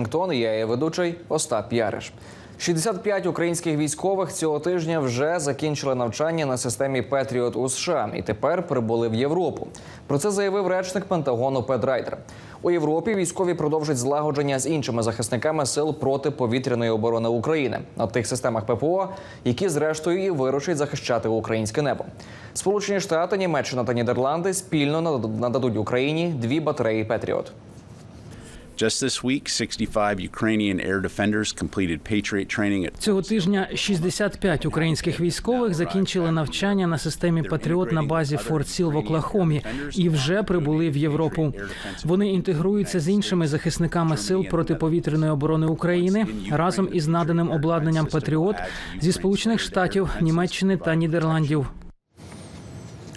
Вашингтон. Я є ведучий Остап Яриш. 65 українських військових цього тижня вже закінчили навчання на системі Петріот у США і тепер прибули в Європу. Про це заявив речник Пентагону Пет Райдер. У Європі військові продовжать злагодження з іншими захисниками сил протиповітряної оборони України на тих системах ППО, які зрештою і вирушать захищати українське небо. Сполучені Штати, Німеччина та Нідерланди спільно нададуть Україні дві батареї Петріот. Just this week, 65 Ukrainian air defenders completed Patriot training at Цього тижня 65 українських військових закінчили навчання на системі Патріот на базі Форт Сіл в Оклахомі і вже прибули в Європу. Вони інтегруються з іншими захисниками сил протиповітряної оборони України разом із наданим обладнанням Патріот зі Сполучених Штатів, Німеччини та Нідерландів.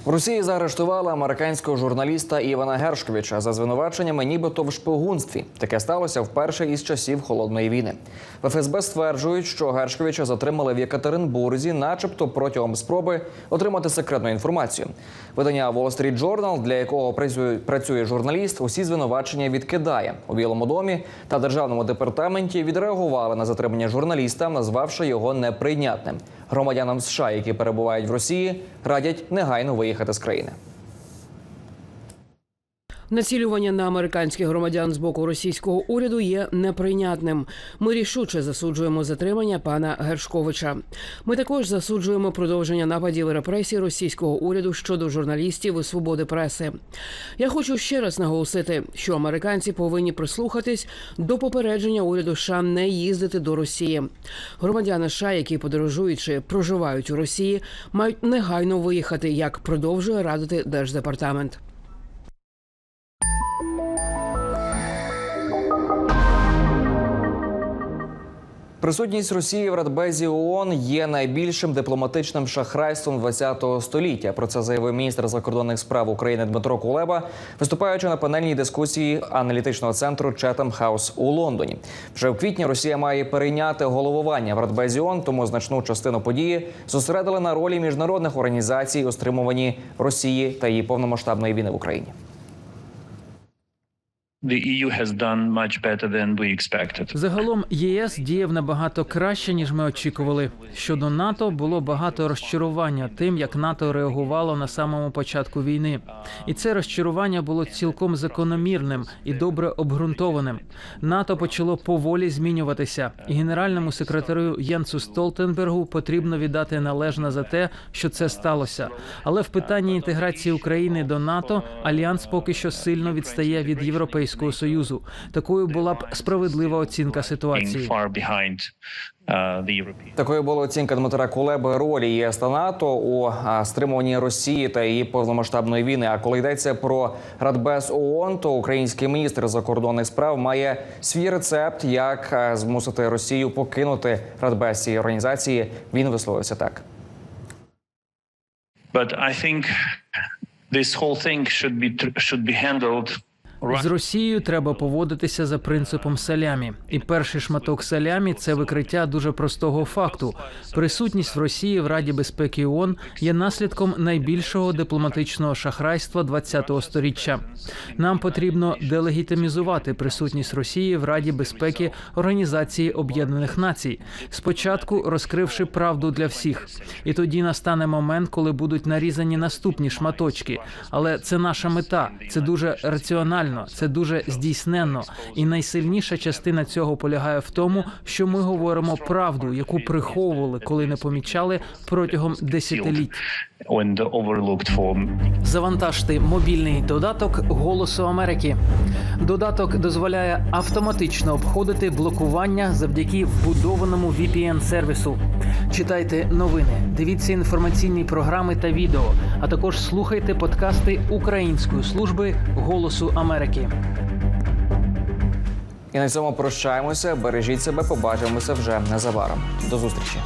В Росії заарештували американського журналіста Івана Гершковича за звинуваченнями, нібито в шпигунстві. Таке сталося вперше із часів холодної війни. В ФСБ стверджують, що Гершковича затримали в Єкатеринбурзі, начебто протягом спроби отримати секретну інформацію. Видання Wall Street Journal, для якого працює, журналіст, усі звинувачення відкидає у Білому домі та державному департаменті. Відреагували на затримання журналіста, назвавши його неприйнятним. Громадянам США, які перебувають в Росії, радять негайно виїхати з країни. Націлювання на американських громадян з боку російського уряду є неприйнятним. Ми рішуче засуджуємо затримання пана Гершковича. Ми також засуджуємо продовження нападів і репресій російського уряду щодо журналістів і свободи преси. Я хочу ще раз наголосити, що американці повинні прислухатись до попередження уряду США не їздити до Росії. Громадяни США, які подорожують чи проживають у Росії, мають негайно виїхати, як продовжує радити держдепартамент. Присутність Росії в Радбезі ООН є найбільшим дипломатичним шахрайством ХХ століття. Про це заявив міністр закордонних справ України Дмитро Кулеба, виступаючи на панельній дискусії аналітичного центру Chatham House у Лондоні. Вже в квітні Росія має перейняти головування в Радбезі ООН, тому значну частину події зосередили на ролі міжнародних організацій у стримуванні Росії та її повномасштабної війни в Україні. The EU has done much better than we expected. Загалом ЄС діяв набагато краще ніж ми очікували. Щодо НАТО було багато розчарування тим, як НАТО реагувало на самому початку війни, і це розчарування було цілком закономірним і добре обґрунтованим. НАТО почало поволі змінюватися, і генеральному секретарю Єнсу Столтенбергу потрібно віддати належне за те, що це сталося. Але в питанні інтеграції України до НАТО альянс поки що сильно відстає від європейського союзу. Такою була б справедлива оцінка ситуації. Такою була оцінка Дмитра Кулеби ролі ЄС та НАТО у стримуванні Росії та її повномасштабної війни. А коли йдеться про Радбез ООН, то український міністр закордонних справ має свій рецепт, як змусити Росію покинути Радбез цієї організації. Він висловився так. But I think this whole thing should be should be handled З Росією треба поводитися за принципом салямі. І перший шматок салямі це викриття дуже простого факту. Присутність в Росії в Раді безпеки ООН є наслідком найбільшого дипломатичного шахрайства ХХ століття. Нам потрібно делегітимізувати присутність Росії в Раді безпеки Організації Об'єднаних Націй, спочатку розкривши правду для всіх. І тоді настане момент, коли будуть нарізані наступні шматочки. Але це наша мета, це дуже раціонально, це дуже здійсненно. І найсильніша частина цього полягає в тому, що ми говоримо правду, яку приховували, коли не помічали протягом десятиліть. Завантажте мобільний додаток Голосу Америки. Додаток дозволяє автоматично обходити блокування завдяки вбудованому VPN-сервісу. Читайте новини, дивіться інформаційні програми та відео, а також слухайте подкасти Української служби Голосу Америки. І на цьому прощаємося. Бережіть себе. Побачимося вже незабаром. До зустрічі.